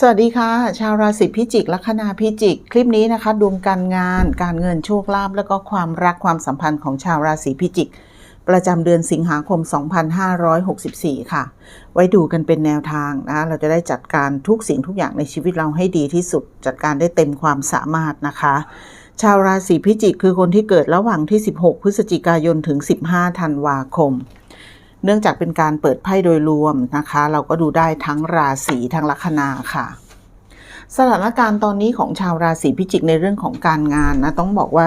สวัสดีค่ะ ชาวราศีพิจิกลัคนาพิจิก คลิปนี้นะคะดวงการงาน การเงินโชคลาภแล้วก็ความรักความสัมพันธ์ของชาวราศีพิจิก ประจำเดือนสิงหาคม 2564 ค่ะ ไว้ดูกันเป็นแนวทางนะเราจะได้จัดการทุกสิ่งทุกอย่างในชีวิตเราให้ดีที่สุด จัดการได้เต็มความสามารถนะคะ ชาวราศีพิจิกคือคนที่เกิดระหว่างที่ 16 พฤศจิกายนถึง 15 ธันวาคม เนื่องจากเป็นการเปิดไพ่โดยรวมนะคะ เราก็ดูได้ทั้งราศีทั้งลัคนาค่ะ สถานการณ์ตอนนี้ของชาวราศีพิจิกในเรื่องของการงานนะต้องบอกว่า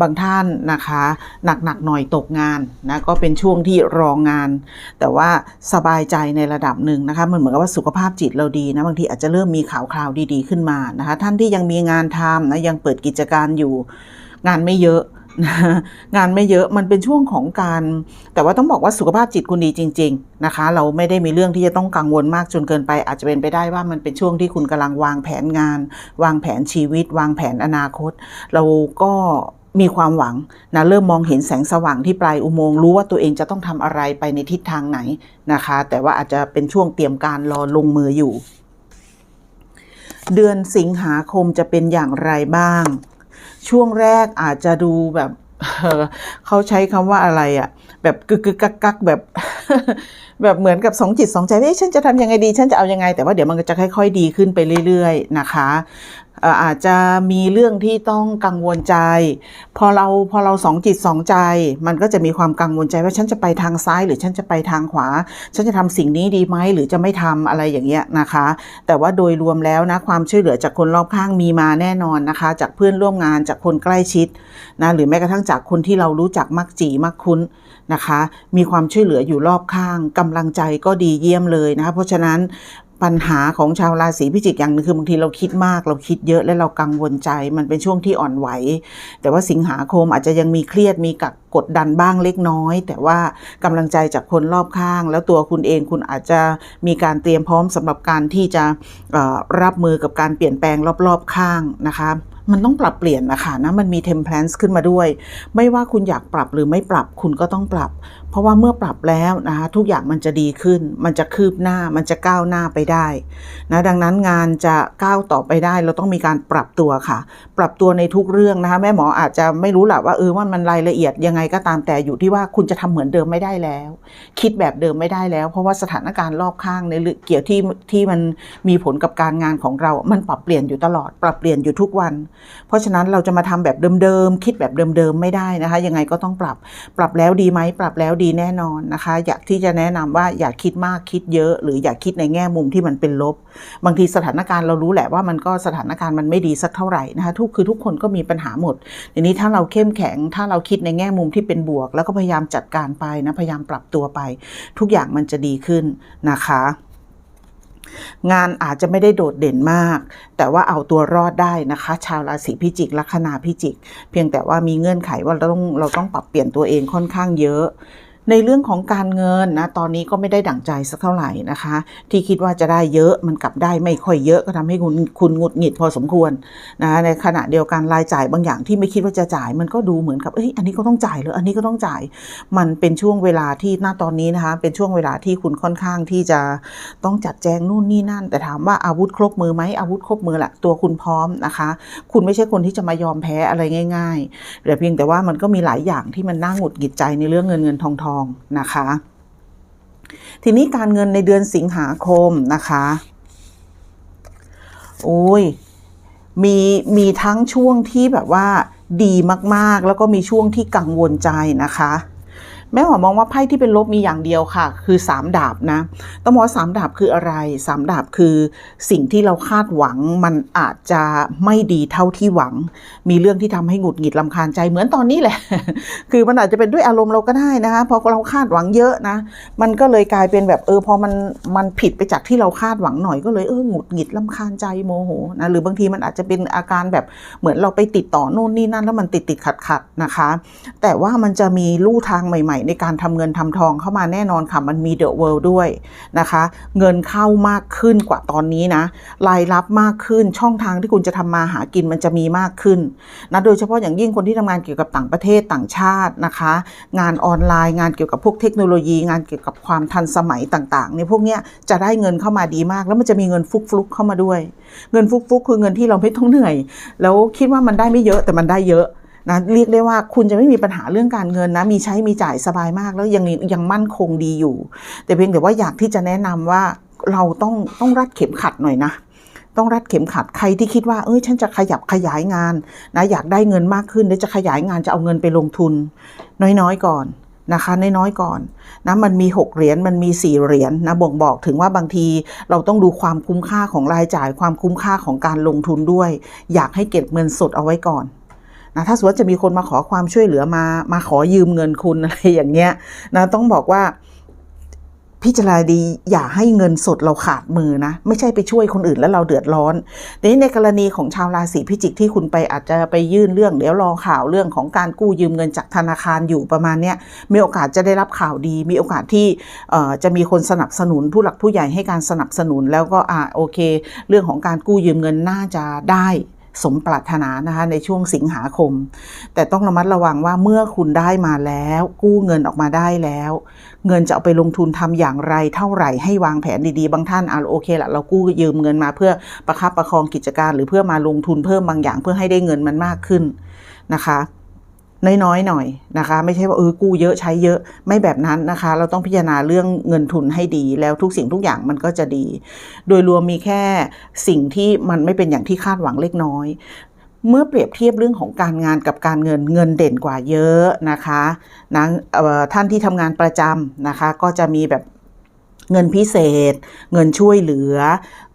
บางท่านนะคะหนักๆหน่อยตกงานนะก็เป็นช่วงที่รองงาน แต่ว่าสบายใจในระดับหนึ่งนะคะมันเหมือนกับว่าสุขภาพจิตเราดีนะบางทีอาจจะเริ่มมีข่าวคราวดีๆขึ้นมานะคะ ท่านที่ยังมีงานทำนะยังเปิดกิจการอยู่งานไม่เยอะ งานไม่เยอะมันเป็นช่วงของการ แต่ว่าต้องบอกว่าสุขภาพจิตคุณดีจริง ๆนะคะ เราไม่ได้มีเรื่องที่จะต้องกังวลมากจนเกินไป อาจจะเป็นไปได้ว่ามันเป็นช่วงที่คุณกำลังวางแผนงาน วางแผนชีวิต วางแผนอนาคต เราก็มีความหวังนะเริ่มมองเห็นแสงสว่างที่ปลายอุโมงค์รู้ว่าตัวเองจะต้องทำอะไรไปในทิศทางไหนนะคะ แต่ว่าอาจจะเป็นช่วงเตรียมการรอลงมืออยู่ เดือนสิงหาคมจะเป็นอย่างไรบ้าง ช่วงแรกอาจจะดูแบบเขาใช้คำว่าอะไรอะแบบกึกกึกกักกักแบบ แบบเหมือนกับสองจิตสองใจว่าเอ๊ะฉันจะทำยังไงดี ฉันจะเอายังไง แต่ว่าเดี๋ยวมันก็จะค่อย ๆ ดีขึ้นไปเรื่อย ๆ นะคะ อาจจะมีเรื่องที่ต้องกังวลใจ พอเราพอเราสองจิตสองใจ มันก็จะมีความกังวลใจว่าฉันจะไปทางซ้าย หรือฉันจะไปทางขวา ฉันจะทำสิ่งนี้ดีไหมหรือจะไม่ทำอะไรอย่างเงี้ยนะคะ แต่ว่าโดยรวมแล้วนะความช่วยเหลือจากคนรอบข้างมีมาแน่นอนนะคะ จากเพื่อนร่วมงานจากคนใกล้ชิดนะหรือแม้กระทั่งจากคนที่เรารู้จักมักจีมักคุ้นนะคะ มีความช่วยเหลืออยู่รอบข้างกำลังใจก็ดีเยี่ยมเลยนะคะเพราะฉะนั้น ปัญหาของชาวราศีพิจิกอย่างหนึงคือบางทีเราคิดมาก เราคิดเยอะและเรากังวลใจ มันเป็นช่วงที่อ่อนไหว แต่ว่าสิงหาคมอาจจะยังมีเครียดมีกัก กดดันบ้างเล็กน้อย แต่ว่ากำลังใจจากคนรอบข้าง แล้วตัวคุณเองคุณอาจจะมีการเตรียมพร้อมสำหรับการที่จะรับมือกับการเปลี่ยนแปลงรอบๆข้างนะคะมันต้องปรับเปลี่ยนนะคะนะมันมี templance ขึ้นมาด้วย ไม่ว่าคุณอยากปรับหรือไม่ปรับคุณก็ต้องปรับ เพราะว่าเมื่อปรับแล้วนะคะทุกอย่างมันจะดีขึ้น มันจะคืบหน้ามันจะก้าวหน้าไปได้นะดังนั้นงานจะก้าวต่อไปได้ เราต้องมีการปรับตัวค่ะ ปรับตัวในทุกเรื่องนะคะแม่หมออาจจะไม่รู้แหละว่าเออว่ามันรายละเอียดยังไงก็ตามแต่อยู่ที่ว่าคุณจะทำเหมือนเดิมไม่ได้แล้ว คิดแบบเดิมไม่ได้แล้ว เพราะว่าสถานการณ์รอบข้างในเรื่องเกี่ยวที่ที่มันมีผลกับการงานของเรา มันปรับเปลี่ยนอยู่ตลอด ปรับเปลี่ยนอยู่ทุกวัน เพราะฉะนั้นเราจะมาทำแบบเดิมๆคิดแบบเดิมๆไม่ได้นะคะ ยังไงก็ต้องปรับปรับแล้วดีไหมปรับแล้วดีแน่นอนนะคะ อยากที่จะแนะนำว่าอย่าคิดมากคิดเยอะ หรืออย่าคิดในแง่มุมที่มันเป็นลบ บางทีสถานการณ์เรารู้แหละว่ามันก็สถานการณ์มันไม่ดีสักเท่าไหร่นะคะทุกคือทุกคนก็มีปัญหาหมดทีนี้ถ้าเราเข้มแข็งถ้าเราคิดในแง่มุมที่เป็นบวก แล้วก็พยายามจัดการไปนะพยายามปรับตัวไป ทุกอย่างมันจะดีขึ้นนะคะ งานอาจจะไม่ได้โดดเด่นมาก แต่ว่าเอาตัวรอดได้นะคะ ชาวราศีพิจิกลัคนาพิจิก เพียงแต่ว่ามีเงื่อนไขว่าเราต้องเราต้องปรับเปลี่ยนตัวเองค่อนข้างเยอะ ในเรื่องของการเงินนะตอนนี้ก็ไม่ได้ดั่งใจสักเท่าไหร่นะคะ ที่คิดว่าจะได้เยอะมันกลับได้ไม่ค่อยเยอะก็ทำให้คุณคุณหงุดหงิดพอสมควรนะในขณะเดียวกันรายจ่ายบางอย่างที่ไม่คิดว่าจะจ่าย มันก็ดูเหมือนกับเอ้ยอันนี้ก็ต้องจ่ายเหรออันนี้ก็ต้องจ่าย มันเป็นช่วงเวลาที่หน้าตอนนี้นะคะ เป็นช่วงเวลาที่คุณค่อนข้างที่จะต้องจัดแจงนู่นนี่นั่น แต่ถามว่าอาวุธครบมือไหมอาวุธครบมือแหละตัวคุณพร้อมนะคะ คุณไม่ใช่คนที่จะมายอมแพ้อะไรง่ายๆแต่เพียงแต่ว่ามันก็มีหลายอย่างที่มันน่าหงุดหงิดใจในเรื่องเงินเงินทองทองนะคะ ทีนี้การเงินในเดือนสิงหาคมนะคะโอ้ยมีมีทั้งช่วงที่แบบว่าดีมากๆ แล้วก็มีช่วงที่กังวลใจนะคะ แม่หมอมองว่าไพ่ที่เป็นลบมีอย่างเดียวค่ะ คือสามดาบนะต้องบอกว่าสามดาบคืออะไรสามดาบคือสิ่งที่เราคาดหวังมันอาจจะไม่ดีเท่าที่หวัง มีเรื่องที่ทำให้หงุดหงิดลำคาญใจเหมือนตอนนี้แหละ คือมันอาจจะเป็นด้วยอารมณ์เราก็ได้นะคะพอเราคาดหวังเยอะนะ มันก็เลยกลายเป็นแบบเออพอมันมันผิดไปจากที่เราคาดหวังหน่อยก็เลยเออหงุดหงิดลำคาญใจโมโหนะหรือบางทีมันอาจจะเป็นอาการแบบเหมือนเราไปติดต่อโน่นนี่นั่นแล้วมันติดติดขัดขัดนะคะ แต่ว่ามันจะมีลู่ทางใหม่ๆในการทำเงินทำทองเข้ามาแน่นอนค่ะ มันมีเดอะเวิลด์ด้วยนะคะ เงินเข้ามากขึ้นกว่าตอนนี้นะ รายรับมากขึ้น ช่องทางที่คุณจะทำมาหากินมันจะมีมากขึ้นนะ โดยเฉพาะอย่างยิ่งคนที่ทำงานเกี่ยวกับต่างประเทศต่างชาตินะคะ งานออนไลน์ งานเกี่ยวกับพวกเทคโนโลยี งานเกี่ยวกับความทันสมัยต่างๆเนี่ยพวกเนี้ยจะได้เงินเข้ามาดีมาก แล้วมันจะมีเงินฟุกๆเข้ามาด้วย เงินฟุกๆคือเงินที่เราไม่ต้องเหนื่อย แล้วคิดว่ามันได้ไม่เยอะแต่มันได้เยอะ นะเรียกได้ว่าคุณจะไม่มีปัญหาเรื่องการเงินนะ มีใช้มีจ่ายสบายมากแล้วยังยังมั่นคงดีอยู่ แต่เพียงแต่ว่าอยากที่จะแนะนำว่าเราต้องต้องรัดเข็มขัดหน่อยนะต้องรัดเข็มขัดใครที่คิดว่าเอ้ยฉันจะขยับขยายงานนะอยากได้เงินมากขึ้นแล้วจะขยายงานจะเอาเงินไปลงทุน น้อยๆก่อนนะคะน้อยๆก่อนนะมันมี 6 เหรียญมันมี 4 เหรียญนะบ่งบอกถึงว่าบางทีเราต้องดูความคุ้มค่าของรายจ่าย ความคุ้มค่าของการลงทุนด้วย อยากให้เก็บเงินสดเอาไว้ก่อน นะถ้าสมมติว่าจะมีคนมาขอความช่วยเหลือมามาขอยืมเงินคุณอะไรอย่างเงี้ยนะต้องบอกว่าพิจารณาดีอย่าให้เงินสดเราขาดมือนะ ไม่ใช่ไปช่วยคนอื่นแล้วเราเดือดร้อนทีนี้ในกรณีของชาวราศีพิจิกที่คุณไปอาจจะไปยื่นเรื่องเดี๋ยวรอข่าวเรื่องของการกู้ยืมเงินจากธนาคารอยู่ประมาณเนี้ยมีโอกาสจะได้รับข่าวดี มีโอกาสที่จะมีคนสนับสนุนผู้หลักผู้ใหญ่ให้การสนับสนุนแล้วก็อ่าโอเค เรื่องของการกู้ยืมเงินน่าจะได้ สมปรารถนานะคะในช่วงสิงหาคม แต่ต้องระมัดระวังว่าเมื่อคุณได้มาแล้ว กู้เงินออกมาได้แล้ว เงินจะเอาไปลงทุนทำอย่างไรเท่าไหร่ให้วางแผนดีๆ บางท่านอะโอเคละเรากู้ยืมเงินมาเพื่อประคับประคองกิจการ หรือเพื่อมาลงทุนเพิ่มบางอย่างเพื่อให้ได้เงินมันมากขึ้นนะคะ น้อยๆหน่อยนะคะ ไม่ใช่ว่าเออกู้เยอะใช้เยอะไม่แบบนั้นนะคะ เราต้องพิจารณาเรื่องเงินทุนให้ดี แล้วทุกสิ่งทุกอย่างมันก็จะดี โดยรวมมีแค่สิ่งที่มันไม่เป็นอย่างที่คาดหวังเล็กน้อย เมื่อเปรียบเทียบเรื่องของการงานกับการเงินเงินเด่นกว่าเยอะนะคะนะท่านที่ทำงานประจำนะคะ ก็จะมีแบบ เงินพิเศษ เงินช่วยเหลือ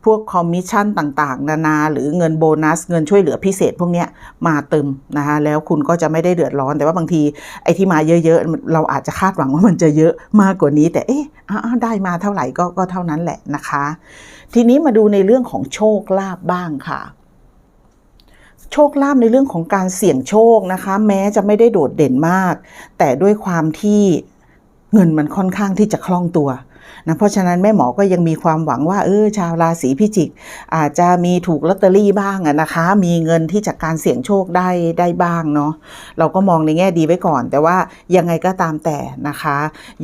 พวกคอมมิชชั่นต่างๆ นานา หรือเงินโบนัส เงินช่วยเหลือพิเศษพวกนี้มาเติมนะคะแล้วคุณก็จะไม่ได้เดือดร้อน แต่ว่าบางทีไอ้ที่มาเยอะๆ เราอาจจะคาดหวังว่ามันจะเยอะมากกว่านี้ แต่เอ๊ะได้มาเท่าไหร่ก็ก็เท่านั้นแหละนะคะ ทีนี้มาดูในเรื่องของโชคลาภบ้างค่ะโชคลาภในเรื่องของการเสี่ยงโชคนะคะ แม้จะไม่ได้โดดเด่นมาก แต่ด้วยความที่เงินมันค่อนข้างที่จะคล่องตัว นะเพราะฉะนั้นแม่หมอก็ยังมีความหวังว่าเออชาวราศีพิจิก อาจจะมีถูกลอตเตอรี่บ้างนะคะ มีเงินที่จากการเสี่ยงโชคได้ได้บ้างเนาะเราก็มองในแง่ดีไว้ก่อน แต่ว่ายังไงก็ตามแต่นะคะ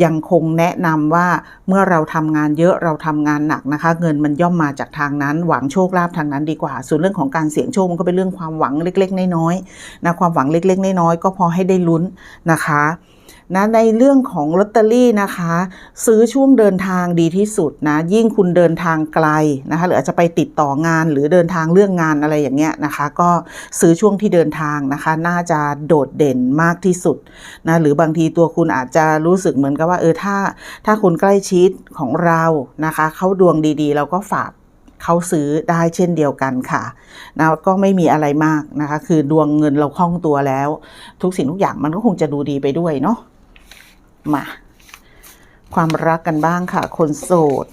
ยังคงแนะนำว่าเมื่อเราทำงานเยอะเราทำงานหนักนะคะ เงินมันย่อมมาจากทางนั้นหวังโชคลาภทางนั้นดีกว่า ส่วนเรื่องของการเสี่ยงโชคมันก็เป็นเรื่องความหวังเล็ก ๆ น้อยๆนะความหวังเล็ก ๆ น้อยๆก็พอให้ได้ลุ้นนะคะ นะในเรื่องของลอตเตอรี่นะคะ ซื้อช่วงเดินทางดีที่สุดนะ ยิ่งคุณเดินทางไกลนะคะหรืออาจจะไปติดต่องานหรือเดินทางเรื่องงานอะไรอย่างเงี้ยนะคะ ก็ซื้อช่วงที่เดินทางนะคะ น่าจะโดดเด่นมากที่สุดนะหรือบางทีตัวคุณอาจจะรู้สึกเหมือนกับว่าเออถ้า ถ้าคนใกล้ชิดของเรานะคะเขาดวงดีๆ เราก็ฝากเขาซื้อได้เช่นเดียวกันค่ะนะก็ไม่มีอะไรมากนะคะ คือดวงเงินเราคล่องตัวแล้ว ทุกสิ่งทุกอย่างมันก็คงจะดูดีไปด้วยเนาะ มา ความรักกันบ้างค่ะ คนโสด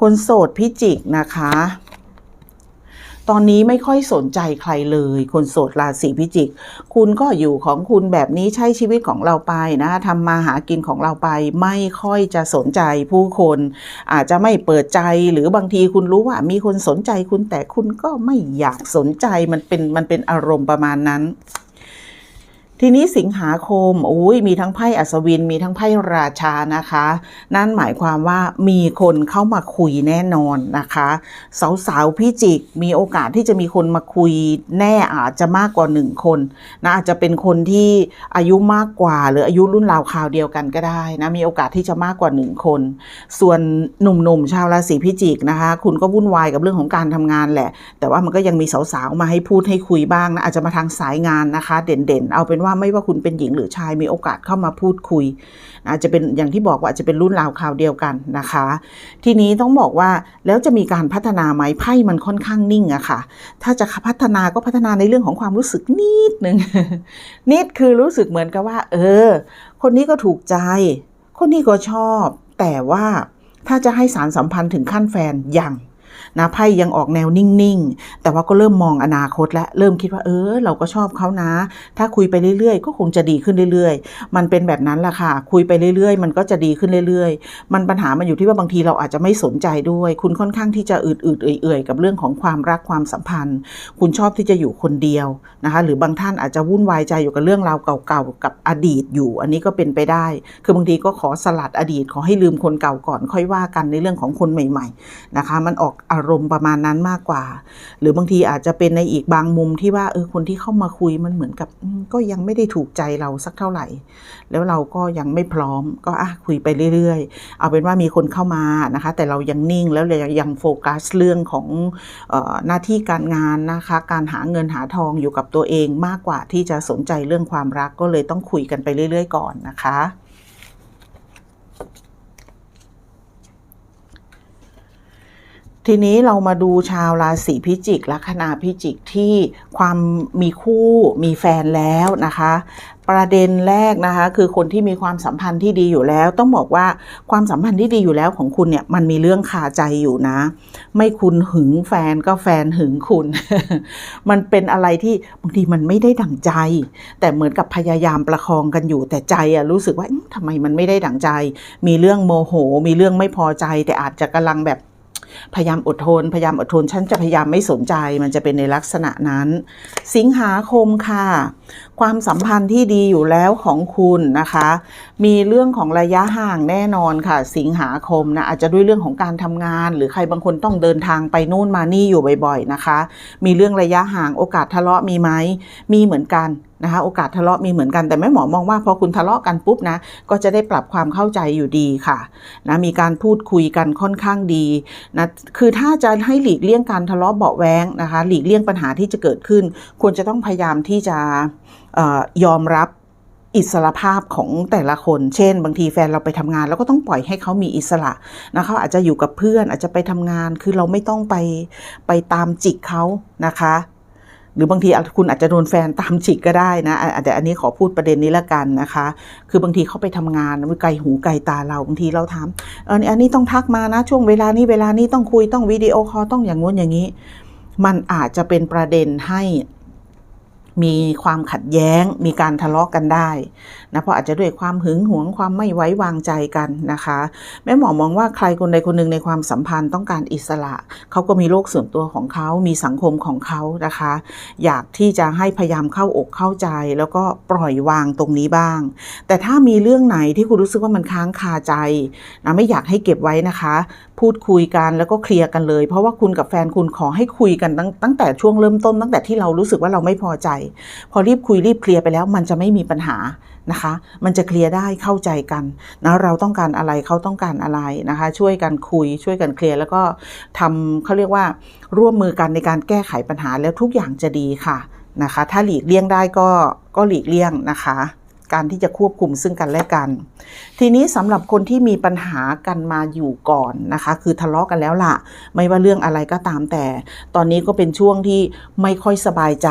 คนโสดพิจิกนะคะ ตอนนี้ไม่ค่อยสนใจใครเลย คนโสดราศีพิจิก คุณก็อยู่ของคุณแบบนี้ใช้ชีวิตของเราไปนะทำมาหากินของเราไป ไม่ค่อยจะสนใจผู้คน อาจจะไม่เปิดใจหรือบางทีคุณรู้ว่า มีคนสนใจคุณแต่คุณก็ไม่อยากสนใจมันเป็นมันเป็นอารมณ์ประมาณนั้น ทีนี้สิงหาคมอุ้ยมีทั้งไพ่อัศวิน มีทั้งไพ่ราชานะคะ นั่นหมายความว่ามีคนเข้ามาคุยแน่นอนนะคะ สาวๆพิจิกมีโอกาสที่จะมีคนมาคุยแน่อาจจะมากกว่าหนึ่งคนนะอาจจะเป็นคนที่อายุมากกว่า หรืออายุรุ่นราวคราวเดียวกันก็ได้นะมีโอกาสที่จะมากกว่าหนึ่งคน ส่วนหนุ่มๆชาวราศีพิจิกนะคะ คุณก็วุ่นวายกับเรื่องของการทำงานแหละ แต่ว่ามันก็ยังมีสาวๆมาให้พูดให้คุยบ้างนะอาจจะมาทางสายงานนะคะ เด่นๆ เอาเป็นว่า่าไม่ว่าคุณเป็นหญิงหรือชายมีโอกาสเข้ามาพูดคุย อาจจะเป็นอย่างที่บอกว่าจจะเป็นรุ่นราวคราวเดียวกันนะคะ ทีนี้ต้องบอกว่าแล้วจะมีการพัฒนาไหมไพ่มันค่อนข้างนิ่งอะค่ะ ถ้าจะพัฒนาก็พัฒนาในเรื่องของความรู้สึกนิดนึงนิดคือรู้สึกเหมือนกับว่า เออ คนนี้ก็ถูกใจ คนนี้ก็ชอบ แต่ว่าถ้าจะให้สารสัมพันธ์ถึงขั้นแฟนยัง นะไพ่ยังออกแนวนิ่งๆ แต่ว่าก็เริ่มมองอนาคตแล้วเริ่มคิดว่าเออ เราก็ชอบเขานะ ถ้าคุยไปเรื่อยๆ ก็คงจะดีขึ้นเรื่อย ๆ มันเป็นแบบนั้นแหละค่ะ คุยไปเรื่อยๆ มันก็จะดีขึ้นเรื่อย ๆ มันปัญหามันอยู่ที่ว่าบางทีเราอาจจะไม่สนใจด้วย คุณค่อนข้างที่จะอืดๆเอื่อยๆ กับเรื่องของความรักความสัมพันธ์ คุณชอบที่จะอยู่คนเดียวนะคะหรือบางท่านอาจจะวุ่นวายใจอยู่กับเรื่องราวเก่าๆกับอดีตอยู่ อันนี้ก็เป็นไปได้ คือบางทีก็ขอสลัดอดีตขอให้ลืมคนเก่าก่อนค่อยว่ากันในเรื่องของคนใหม่ ๆ นะคะ มันออกอารมณ์ประมาณนั้นมากกว่า หรือบางทีอาจจะเป็นในอีกบางมุมที่ว่าเออคนที่เข้ามาคุยมันเหมือนกับก็ยังไม่ได้ถูกใจเราสักเท่าไหร่ แล้วเราก็ยังไม่พร้อมก็อะคุยไปเรื่อยๆ เอาเป็นว่ามีคนเข้ามานะคะ แต่เรายังนิ่งแล้วเรายังโฟกัสเรื่องของออหน้าที่การงานนะคะ การหาเงินหาทองอยู่กับตัวเองมากกว่าที่จะสนใจเรื่องความรักก็เลยต้องคุยกันไปเรื่อย ๆ ก่อนนะคะ ทีนี้เรามาดูชาวราศีพิจิกลัคนาพิจิกที่ความมีคู่มีแฟนแล้วนะคะ ประเด็นแรกนะคะ คือคนที่มีความสัมพันธ์ที่ดีอยู่แล้ว ต้องบอกว่าความสัมพันธ์ที่ดีอยู่แล้วของคุณเนี่ยมันมีเรื่องคาใจอยู่นะ ไม่คุณหึงแฟนก็แฟนหึงคุณ มันเป็นอะไรที่บางทีมันไม่ได้ดั่งใจ แต่เหมือนกับพยายามประคองกันอยู่ แต่ใจอะรู้สึกว่าอื้อทำไมมันไม่ได้ดั่งใจ มีเรื่องโมโห มีเรื่องไม่พอใจ แต่อาจจะกำลังแบบ พยายามอดทน พยายามอดทน ฉันจะพยายามไม่สนใจ มันจะเป็นในลักษณะนั้น สิงหาคมค่ะ ความสัมพันธ์ที่ดีอยู่แล้วของคุณนะคะ มีเรื่องของระยะห่างแน่นอนค่ะ สิงหาคมนะอาจจะด้วยเรื่องของการทำงาน หรือใครบางคนต้องเดินทางไปนู่นมานี่อยู่บ่อย ๆนะคะ มีเรื่องระยะห่างโอกาสทะเลาะมีไหมมีเหมือนกัน นะคะโอกาสทะเลาะมีเหมือนกันแต่แม่หมอมองว่าพอคุณทะเลาะกันปุ๊บนะก็จะได้ปรับความเข้าใจอยู่ดีค่ะนะมีการพูดคุยกันค่อนข้างดีนะคือถ้าจะให้หลีกเลี่ยงการทะเลาะเบาแวงนะคะหลีกเลี่ยงปัญหาที่จะเกิดขึ้น ควรจะต้องพยายามที่จะออยอมรับอิสระภาพของแต่ละคน เช่น บางทีแฟนเราไปทำงานเราก็ต้องปล่อยให้เขามีอิสระนะเขาอาจจะอยู่กับเพื่อนอาจจะไปทำงาน คือเราไม่ต้องไปไปตามจิกเขานะคะ หรือบางทีคุณอาจจะโดนแฟนตามจิกก็ได้นะแต่อันนี้ขอพูดประเด็นนี้ละกันนะคะ คือบางทีเขาไปทำงานไกลหูไกลตาเราบางทีเราถามอออันนี้ต้องทักมานะช่วงเวลานี้เวลานี้ต้องคุยต้องวิดีโอคอลต้องอย่างงู้นอย่างนี้ มันอาจจะเป็นประเด็นให้ มีความขัดแย้ง มีการทะเลาะกันได้นะเพราะอาจจะด้วยความหึงหวงความไม่ไว้วางใจกันนะคะ แม่หมอมองว่าใครคนใดคนหนึ่งในความสัมพันธ์ต้องการอิสระเขาก็มีโลกส่วนตัวของเขามีสังคมของเขานะคะ อยากที่จะให้พยายามเข้าอกเข้าใจ แล้วก็ปล่อยวางตรงนี้บ้าง แต่ถ้ามีเรื่องไหนที่คุณรู้สึกว่ามันค้างคาใจนะไม่อยากให้เก็บไว้นะคะ พูดคุยกันแล้วก็เคลียร์กันเลย เพราะว่าคุณกับแฟนคุณขอให้คุยกันตั้งตั้งแต่ช่วงเริ่มต้นตั้งแต่ที่เรารู้สึกว่าเราไม่พอใจพอรีบคุยรีบเคลียร์ไปแล้ว มันจะไม่มีปัญหานะคะ มันจะเคลียร์ได้เข้าใจกันนะเราต้องการอะไรเขาต้องการอะไรนะคะ ช่วยกันคุยช่วยกันเคลียร์แล้วก็ทำเขาเรียกว่าร่วมมือกันในการแก้ไขปัญหาแล้วทุกอย่างจะดีค่ะนะคะ ถ้าหลีกเลี่ยงได้ก็ก็หลีกเลี่ยงนะคะ การที่จะควบคุมซึ่งกันและกัน ทีนี้สำหรับคนที่มีปัญหากันมาอยู่ก่อนนะคะ คือทะเลาะกันแล้วล่ะ ไม่ว่าเรื่องอะไรก็ตามแต่ ตอนนี้ก็เป็นช่วงที่ไม่ค่อยสบายใจ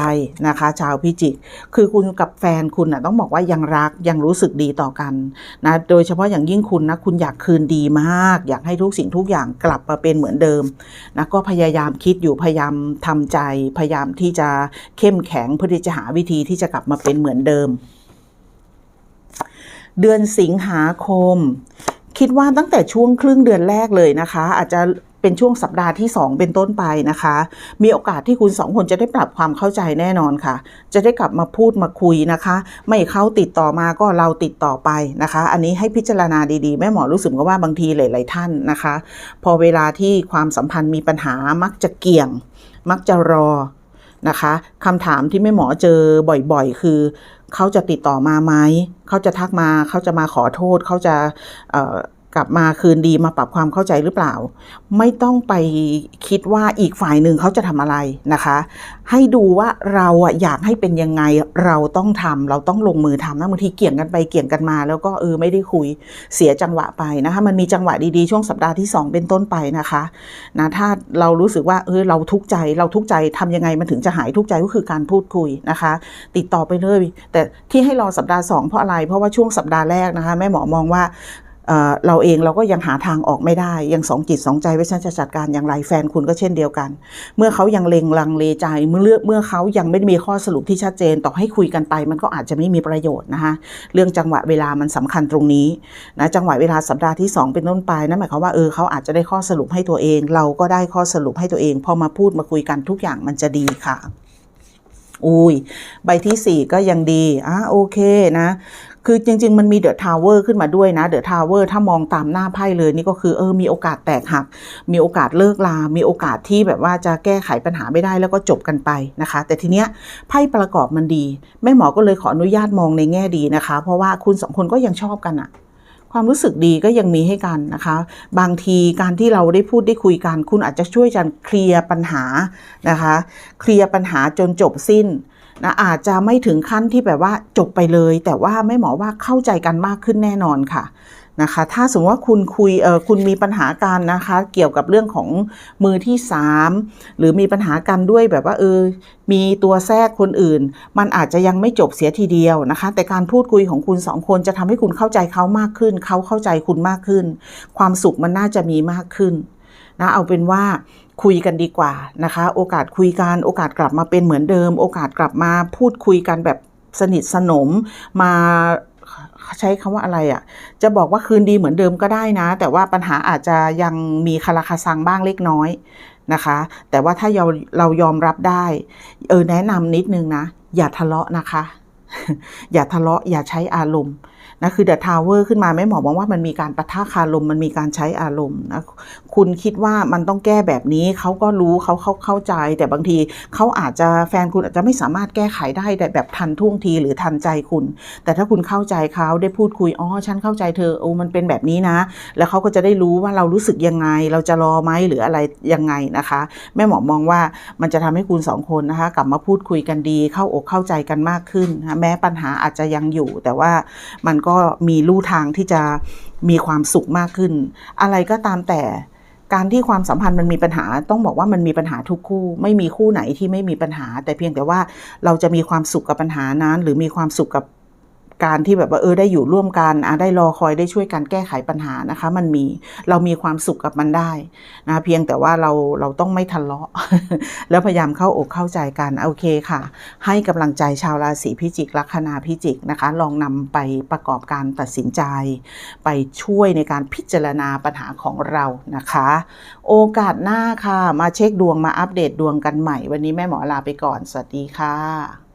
นะคะ ชาวพิจิก คือคุณกับแฟนคุณนะต้องบอกว่ายังรักยังรู้สึกดีต่อกันนะโดยเฉพาะอย่างยิ่งคุณนะคุณอยากคืนดีมาก อยากให้ทุกสิ่งทุกอย่างกลับมาเป็นเหมือนเดิมนะก็พยายามคิดอยู่พยายามทำใจ พยายามที่จะเข้มแข็งเพื่อที่จะหาวิธีที่จะกลับมาเป็นเหมือนเดิม เดือนสิงหาคม คิดว่าตั้งแต่ช่วงครึ่งเดือนแรกเลยนะคะ อาจจะเป็นช่วงสัปดาห์ที่ 2 เป็นต้นไปนะคะ มีโอกาสที่คุณสองคนจะได้ปรับความเข้าใจแน่นอนค่ะ จะได้กลับมาพูดมาคุยนะคะ ไม่เขาติดต่อมาก็เราติดต่อไปนะคะ อันนี้ให้พิจารณาดีๆ แม่หมอรู้สึกว่าบางทีหลาย ๆ ท่านนะคะ พอเวลาที่ความสัมพันธ์มีปัญหามักจะเกี่ยง มักจะรอนะคะคำถามที่แม่หมอเจอบ่อยๆ คือ เขาจะติดต่อมาไหม เขาจะทักมา เขาจะมาขอโทษ เขาจะเอ กลับมาคืนดีมาปรับความเข้าใจหรือเปล่า ไม่ต้องไปคิดว่าอีกฝ่ายหนึ่งเขาจะทำอะไรนะคะ ให้ดูว่าเราอะอยากให้เป็นยังไงเราต้องทำเราต้องลงมือทำนะบางทีเกี่ยงกันไปเกี่ยงกันมา แล้วก็เออไม่ได้คุยเสียจังหวะไปนะคะมันมีจังหวะดีๆช่วงสัปดาห์ที่ 2 เป็นต้นไปนะคะนะถ้าเรารู้สึกว่าเออเราทุกข์ใจเราทุกข์ใจทำยังไงมันถึงจะหายทุกข์ใจก็คือการพูดคุยนะคะ ติดต่อไปเลยแต่ที่ให้รอสัปดาห์2เพราะอะไร เพราะว่าช่วงสัปดาห์แรกนะคะแม่หมอมองว่า เราเองเราก็ยังหาทางออกไม่ได้ ยังสองจิตสองใจว่าฉันจะจัดการอย่างไรแฟนคุณก็เช่นเดียวกัน เมื่อเขายังเลงลังเลใจเมื่อเลือกเมื่อเขายังไม่มีข้อสรุปที่ชัดเจนต่อให้คุยกันไป มันก็อาจจะไม่มีประโยชน์นะคะเรื่องจังหวะเวลามันสำคัญตรงนี้นะจังหวะเวลาสัปดาห์ที่ 2 เป็นต้นไปนั่นหมายความว่าเออเขาอาจจะได้ข้อสรุปให้ตัวเอง เราก็ได้ข้อสรุปให้ตัวเองพอมาพูดมาคุยกันทุกอย่างมันจะดีค่ะอุ้ยใบที่ 4 ก็ยังดีอะโอเคนะ คือจริง ๆ มันมีเดอะทาวเวอร์ขึ้นมาด้วยนะเดอะทาวเวอร์ถ้ามองตามหน้าไพ่เลยนี่ก็คือเออมีโอกาสแตกหัก มีโอกาสเลิกลา มีโอกาสที่แบบว่าจะแก้ไขปัญหาไม่ได้แล้วก็จบกันไปนะคะ แต่ทีเนี้ยไพ่ประกอบมันดีแม่หมอก็เลยขออนุญาตมองในแง่ดีนะคะ เพราะว่าคุณสองคนก็ยังชอบกันอะความรู้สึกดีก็ยังมีให้กันนะคะ บางทีการที่เราได้พูดได้คุยกัน คุณอาจจะช่วยกันเคลียร์ปัญหานะคะ เคลียร์ปัญหาจนจบสิ้น นะอาจจะไม่ถึงขั้นที่แบบว่าจบไปเลย แต่ว่าไม่หมอว่าเข้าใจกันมากขึ้นแน่นอนค่ะนะคะ ถ้าสมมติว่าคุณคุยเออคุณมีปัญหากันนะคะ เกี่ยวกับเรื่องของมือที่สามหรือมีปัญหากันด้วยแบบว่าเออมีตัวแทรกคนอื่น มันอาจจะยังไม่จบเสียทีเดียวนะคะ แต่การพูดคุยของคุณสองคนจะทำให้คุณเข้าใจเขามากขึ้น เขาเข้าใจคุณมากขึ้น ความสุขมันน่าจะมีมากขึ้น นะเอาเป็นว่าคุยกันดีกว่านะคะ โอกาสคุยกันโอกาสกลับมาเป็นเหมือนเดิม โอกาสกลับมาพูดคุยกันแบบสนิทสนมมาใช้คำว่าอะไรอะ่ะ จะบอกว่าคืนดีเหมือนเดิมก็ได้นะ แต่ว่าปัญหาอาจจะยังมีคาราคาซังบ้างเล็กน้อยนะคะ แต่ว่าถ้าเราเรายอมรับได้ เออแนะนำนิดนึงนะ อย่าทะเลาะนะคะ อย่าทะเลาะอย่าใช้อารมณ์ นะคือเดอะทาวเวอร์ขึ้นมาแม่หมอมองว่ามันมีการปะทะคารมมันมีการใช้อารมณ์นะคุณคิดว่ามันต้องแก้แบบนี้เขาก็รู้เขาเขาเข้าใจ แต่บางทีเขาอาจจะแฟนคุณอาจจะไม่สามารถแก้ไขได้แต่แบบทันท่วงทีหรือทันใจคุณ แต่ถ้าคุณเข้าใจเขาได้พูดคุยอ๋อฉันเข้าใจเธอโอ้มันเป็นแบบนี้นะ แล้วเขาก็จะได้รู้ว่าเรารู้สึกยังไง เราจะรอไหมหรืออะไรยังไงนะคะ แม่หมอมองว่ามันจะทำให้คุณสองคนนะคะ กลับมาพูดคุยกันดี เข้าอกเข้าใจกันมากขึ้นนะแม้ปัญหาอาจจะยังอยู่ แต่ว่ามันก็ก็มีลู่ทางที่จะมีความสุขมากขึ้น อะไรก็ตามแต่การที่ความสัมพันธ์มันมีปัญหาต้องบอกว่ามันมีปัญหาทุกคู่ ไม่มีคู่ไหนที่ไม่มีปัญหา แต่เพียงแต่ว่าเราจะมีความสุขกับปัญหานั้น หรือมีความสุขกับ การที่แบบว่าเออได้อยู่ร่วมกันอได้รอคอยได้ช่วยกันแก้ไขปัญหานะคะ มันมีเรามีความสุขกับมันได้นะเพียงแต่ว่าเราเราต้องไม่ทะเลาะ แล้วพยายามเข้าอกเข้าใจกันโอเคค่ะ ให้กำลังใจชาวราศีพิจิกลัคนาพิจิกนะคะ ลองนำไปประกอบการตัดสินใจ ไปช่วยในการพิจารณาปัญหาของเรานะคะ โอกาสหน้าค่ะ มาเช็คดวงมาอัปเดตดวงกันใหม่ วันนี้แม่หมอลาไปก่อน สวัสดีค่ะ